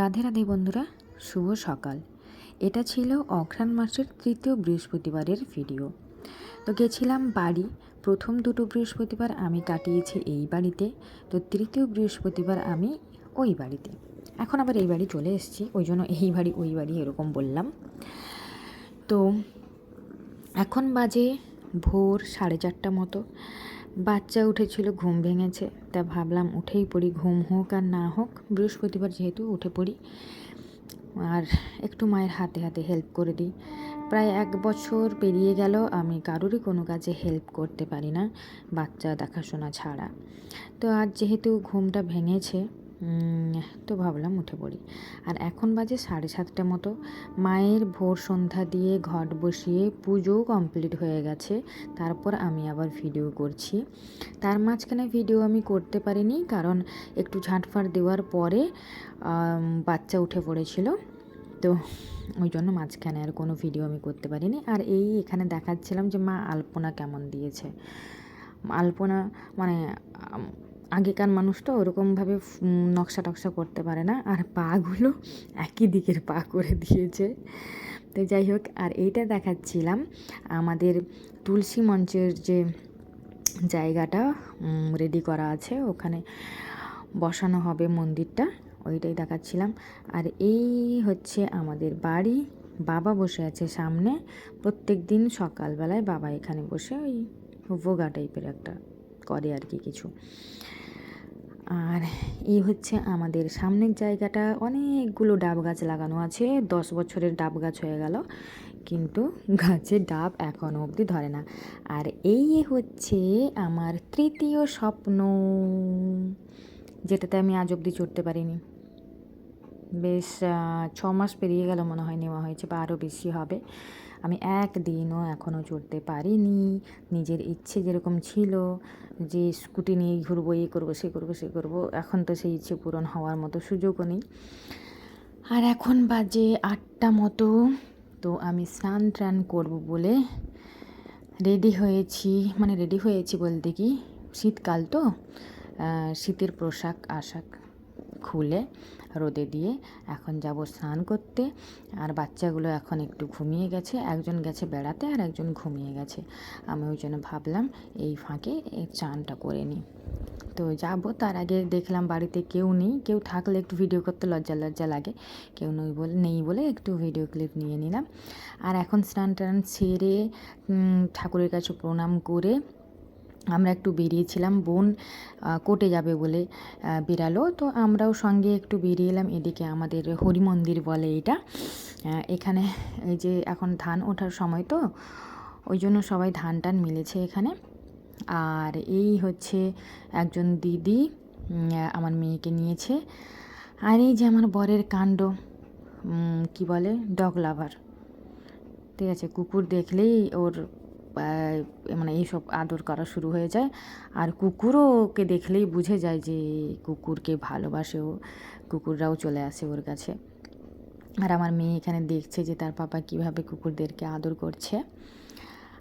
রাধে রাধে বন্ধুরা, শুভ সকাল। এটা ছিল অঘ্রাণ মাসের তৃতীয় বৃহস্পতিবারের ভিডিও। তো গেছিলাম বাড়ি, প্রথম দুটো বৃহস্পতিবার আমি কাটিয়েছি এই বাড়িতে, তো তৃতীয় বৃহস্পতিবার আমি ওই বাড়িতে। এখন আবার এই বাড়ি চলে এসেছি, ওই জন্য এই বাড়ি, ওই বাড়ি এরকম বললাম। তো এখন বাজে ভোর সাড়ে চারটা মতো। বাচ্চা উঠেছিল, ঘুম ভেঙেছে। তা ভাবলাম উঠেই পড়ি, ঘুম হোক আর না হোক। বৃহস্পতিবার যেহেতু উঠে পড়ি। আর একটু মায়ের হাতে হাতে হেল্প করে দিই। প্রায় এক বছর পেরিয়ে গেল, আমি কারোরই কোনো কাজে হেল্প করতে পারি না, বাচ্চা দেখাশোনা ছাড়া। তো আজ যেহেতু ঘুমটা ভেঙেছে তো ভাবলাম উঠে পড়ি। আর এখন বাজে সাড়ে সাতটা মতো। মায়ের ভোর সন্ধ্যা দিয়ে ঘট বসিয়ে পুজোও কমপ্লিট হয়ে গেছে। তারপর আমি আবার ভিডিও করছি। তার মাঝখানে ভিডিও আমি করতে পারিনি কারণ একটু ঝাঁটফাট দেওয়ার পরে বাচ্চা উঠে পড়েছিল। তো ওই জন্য মাঝখানে আর কোনো ভিডিও আমি করতে পারিনি। আর এই এখানে দেখাচ্ছিলাম যে মা আলপনা কেমন দিয়েছে। আলপনা মানে আগেকার মানুষ তো ওরকমভাবে নকশা টকশা করতে পারে না। আর পাগুলো একই দিকের পা করে দিয়েছে। তো যাই হোক, আর এইটা দেখাচ্ছিলাম আমাদের তুলসী মঞ্চের যে জায়গাটা রেডি করা আছে, ওখানে বসানো হবে মন্দিরটা, ওইটাই দেখাচ্ছিলাম। আর এই হচ্ছে আমাদের বাড়ি, বাবা বসে আছে সামনে। প্রত্যেক দিন সকালবেলায় বাবা এখানে বসে ওই ভোগা টাইপের একটা করে আর কি কিছু। আর এই হচ্ছে আমাদের সামনের জায়গাটা। অনেকগুলো ডাব গাছ লাগানো আছে। দশ বছরের ডাব গাছ হয়ে গেল। কিন্তু গাছের ডাব এখনও অবধি ধরে না। আর এই হচ্ছে আমার তৃতীয় স্বপ্ন। যেটাতে আমি আজ অবধি চড়তে পারিনি। বেশ ছ মাস পেরিয়ে গেল মনে হয় নেওয়া হয়েছে বা আরও বেশি হবে। আমি একদিনও এখনও চড়তে পারিনি। নিজের ইচ্ছে যেরকম ছিল যে স্কুটি নিয়ে ঘুরবো এই করব, সে করব সে করব, এখন তো সেই ইচ্ছে পূরণ হওয়ার মতো সুযোগও নেই। আর এখন বাজে আটটা মতো, তো আমি স্নান টান করব বলে রেডি হয়েছি। মানে রেডি হয়েছি বলতে কি? শীতকাল তো শীতের পোশাক, আশাক। খুলে রোদে দিয়ে এখন যাব স্নান করতে। আর বাচ্চাগুলো এখন একটু ঘুমিয়ে গেছে, একজন গেছে বেড়াতে আর একজন ঘুমিয়ে গেছে। আমি ওই জন্য ভাবলাম এই ফাঁকে এই চানটা করে নিই। তো যাব, তার আগে দেখলাম বাড়িতে কেউ নেই, কেউ থাকলে একটু ভিডিও করতে লজ্জা লজ্জা লাগে। কেউ নই বলে, নেই বলে একটু ভিডিও ক্লিপ নিয়ে নিলাম। আর এখন স্নান টান সেরে ঠাকুরের কাছে প্রণাম করে আমরা একটু বেরিয়েছিলাম, বোন কোর্টে যাবে বলে বেরালো। তো আমরাও সঙ্গে একটু বেরিয়ে এলাম এদিকে আমাদের হরি মন্দির বলে এটা। এখানে এই যে এখন ধান ওঠার সময় তো, ওই জন্য সবাই ধান টান মিলেছে এখানে। আর এই হচ্ছে একজন দিদি আমার মেয়েকে নিয়েছে। আর এই যে আমার বরের কাণ্ড কি বলে, ডগ লাভার। ঠিক আছে, কুকুর দেখলেই ওর মানে এইসব আদর করা শুরু হয়ে যায়। আর কুকুরও ওকে দেখলেই বুঝে যায় যে কুকুরকে ভালোবাসে ও, কুকুররাও চলে আসে ওর কাছে। আর আমার মেয়ে এখানে দেখছে যে তার পাপা কীভাবে কুকুরদেরকে আদর করছে।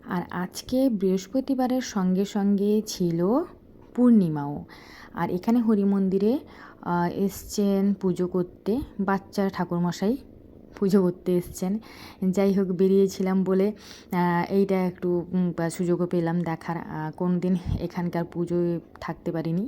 আর আজকে বৃহস্পতিবারের সঙ্গে সঙ্গে ছিল পূর্ণিমাও। আর এখানে হরি মন্দিরে এসছেন পুজো করতে বাচ্চা ঠাকুরমশাই পুজো করতে এসছেন। যাই হোক, বেরিয়েছিলাম বলে এইটা একটু সুযোগও পেলাম দেখার। কোন দিন এখানকার পুজোয় থাকতে পারিনি।